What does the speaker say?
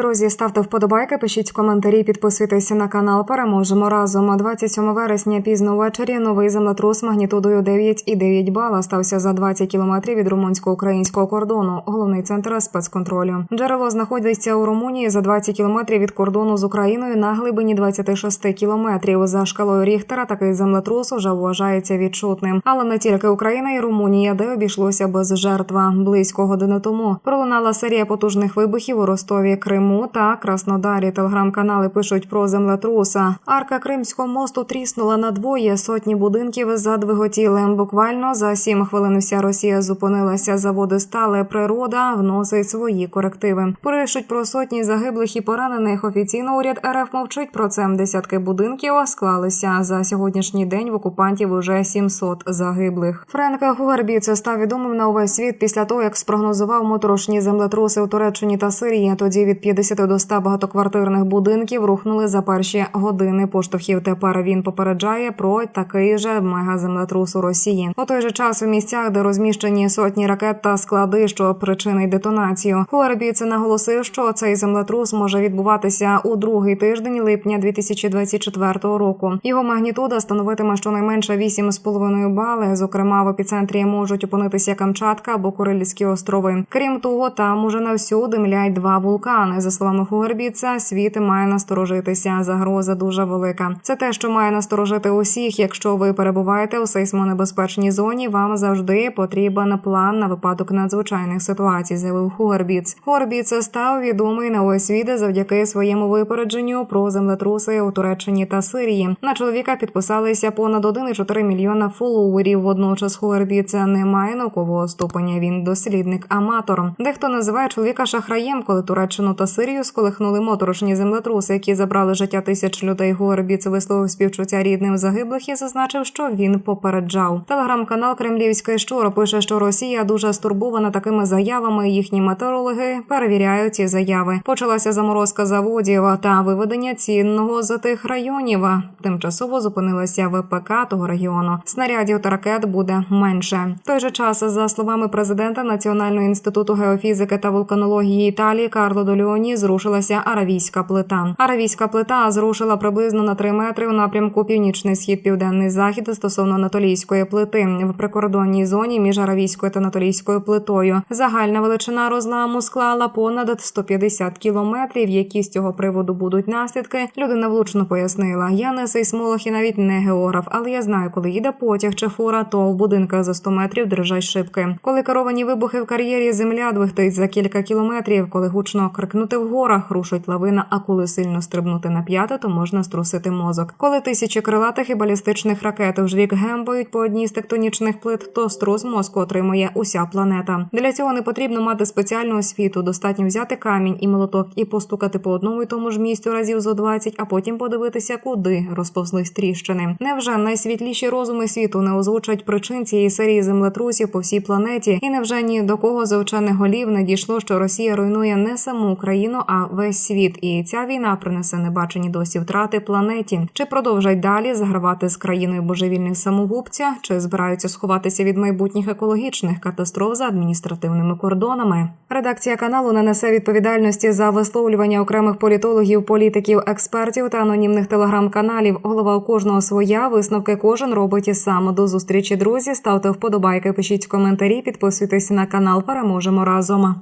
Друзі, ставте вподобайки, пишіть коментарі, підписуйтесь на канал. Переможемо разом. 27 вересня пізно ввечері новий землетрус магнітудою 9,9 бала стався за 20 кілометрів від румунсько-українського кордону. Головний центр спецконтролю. Джерело знаходиться у Румунії за 20 кілометрів від кордону з Україною на глибині 26 кілометрів. За шкалою Ріхтера такий землетрус уже вважається відчутним. Але не тільки Україна і Румунія, де обійшлося без жертва. Близько години тому пролунала серія потужних вибухів у Ростові, Криму та Краснодарі. Телеграм-канали пишуть про землетруса. Арка Кримського мосту тріснула на двоє. Сотні будинків задвиготіли. Буквально за сім хвилин вся Росія зупинилася. Заводи стали. Природа вносить свої корективи. Пишуть про сотні загиблих і поранених. Офіційно уряд РФ мовчить про це. Десятки будинків склалися за сьогоднішній день. В окупантів уже 700 загиблих. Френк Гуербі це став відомим на увесь світ після того, як спрогнозував моторошні землетруси у Туреччині та Сирії. Тоді від 50 до 100 багатоквартирних будинків рухнули за перші години поштовхів. Тепер він попереджає про такий же мегаземлетрус у Росії. У той же час у місцях, де розміщені сотні ракет та склади, що причинить детонацію. Хуербі це наголосив, що цей землетрус може відбуватися у другий тиждень липня 2024 року. Його магнітуда становитиме щонайменше 8,5 бали. Зокрема, в епіцентрі можуть опинитися Камчатка або Курильські острови. Крім того, там уже на всюди млять два вулкани. За словами Хуербіца, світ має насторожитися. Загроза дуже велика. Це те, що має насторожити усіх. Якщо ви перебуваєте у сейсмонебезпечній зоні, вам завжди потрібен план на випадок надзвичайних ситуацій. Заявив Хуербіц. Хуербіц став відомий на увесь світ завдяки своєму випередженню про землетруси у Туреччині та Сирії. На чоловіка підписалися понад 1,4 мільйона фоловерів. Водночас Хуербіца не має наукового ступеня. Він дослідник аматор. Дехто називає чоловіка шахраєм, коли Туреччину та Сирію сколихнули моторошні землетруси, які забрали життя тисяч людей. Гуербіц висловив співчуття рідним загиблих і зазначив, що він попереджав. Телеграм-канал Кремлівський щур пише, що Росія дуже стурбована такими заявами. Їхні метеорологи перевіряють ці заяви. Почалася заморозка заводів та виведення цінного з тих районів. Тимчасово зупинилася ВПК того регіону. Снарядів та ракет буде менше. В той же час, за словами президента Національного інституту геофізики та вулканології Італії Карло Доліоні, зрушилася аравійська плита. Аравійська плита зрушила приблизно на 3 метри у напрямку північний схід, південний захід стосовно анатолійської плити в прикордонній зоні між аравійською та анатолійською плитою. Загальна величина розламу склала понад 150 кілометрів. Які з цього приводу будуть наслідки? Людина влучно пояснила. Я не сейсмолог і навіть не географ, але я знаю, коли їде потяг чи фура, то в будинках за 100 метрів дрижать шибки. Коли керовані вибухи в кар'єрі земля двигтить за кілька кілометрів, коли гучно крикнути в горах, рушить лавина, а коли сильно стрибнути на п'яте, то можна струсити мозок. Коли тисячі крилатих і балістичних ракет в рік гембають по одній з тектонічних плит, то струс мозку отримує уся планета. Для цього не потрібно мати спеціальну освіту. Достатньо взяти камінь і молоток і постукати по одному й тому ж місцю разів зо 20, а потім подивитися, куди розповзлись тріщини. Невже найсвітліші розуми світу не озвучать причин цієї серії землетрусів по всій планеті? І невже ні до кого з вчених голів не дійшло, що Росія руйнує не саму Україну, а весь світ? І ця війна принесе небачені досі втрати планеті? Чи продовжать далі загравати з країною божевільних самогубця? Чи збираються сховатися від майбутніх екологічних катастроф за адміністративними кордонами? Редакція каналу не несе відповідальності за висловлювання окремих політологів, політиків, експертів та анонімних телеграм-каналів. Голова у кожного своя висновки кожен робить і сам. До зустрічі, друзі. Ставте вподобайки, пишіть коментарі, підписуйтесь на канал. Переможемо разом.